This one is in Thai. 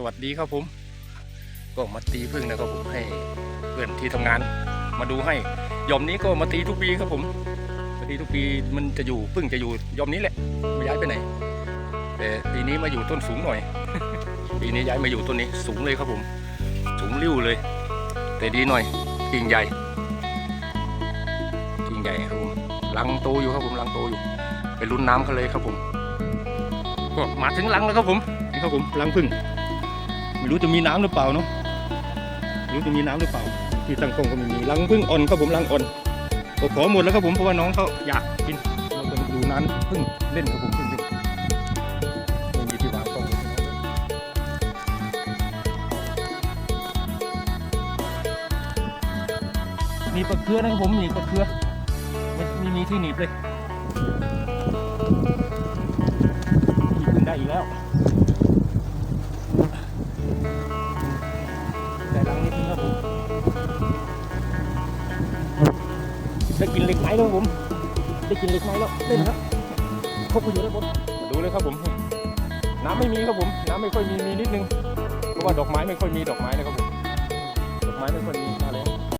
สวัสดีครับผม ก็มาตีพึ่งนะครับผมให้เพื่อนที่ทำงาน มาดูให้ยอมนี้ก็มาตีทุกปีครับผมมาตีทุกปีมันจะอยู่พึ่งจะอยู่ยอมนี้แหละไม่ย้ายไปไหนแต่ปีนี้มาอยู่ต้นสูงหน่อย ปีนี้ย้ายมาอยู่ต้นนี้สูงเลยครับผม สูงริ้วเลย แต่ดีหน่อยกิ่งใหญ่กิ่งใหญ่ครับผมรังโตอยู่ครับผมรังโตอยู่ ไปลุ้นน้ำเขาเลยครับผมก็มาถึงรังแล้วครับผมนี่ครับผมรังพึ่ง ไม่รู้จะมีน้ำหรือเปล่าเนาะไม่รู้จะมีน้ำหรือเปล่า ที่ตั้งกล้องก็ไม่มีรังพึ่งอ่อนครับผมรังอ่อนก็ขอหมดแล้วครับผมเพราะว่าน้องเขาอยากกินเราจะมาดูน้ำพึ่งเล่นครับผมพึ่งเล่นไม่มีที่วางกล้องเลยมีปลาเคือนะครับผมมีปลาเคือไม่ไม่มีที่หนีบเลยมีพึ่งได้อีกแล้ว นิดนึงครับผมได้กินเหล็กไหมแล้วครับผมได้กินเหล็กไหมแล้วเล่นครับครบประโยชน์แล้วผมมาดูเลยครับผม น้ำไม่มีครับผม น้ำไม่ค่อยมีมีนิดนึงเพราะว่าดอกไม้ไม่ค่อยมีดอกไม้นะครับผม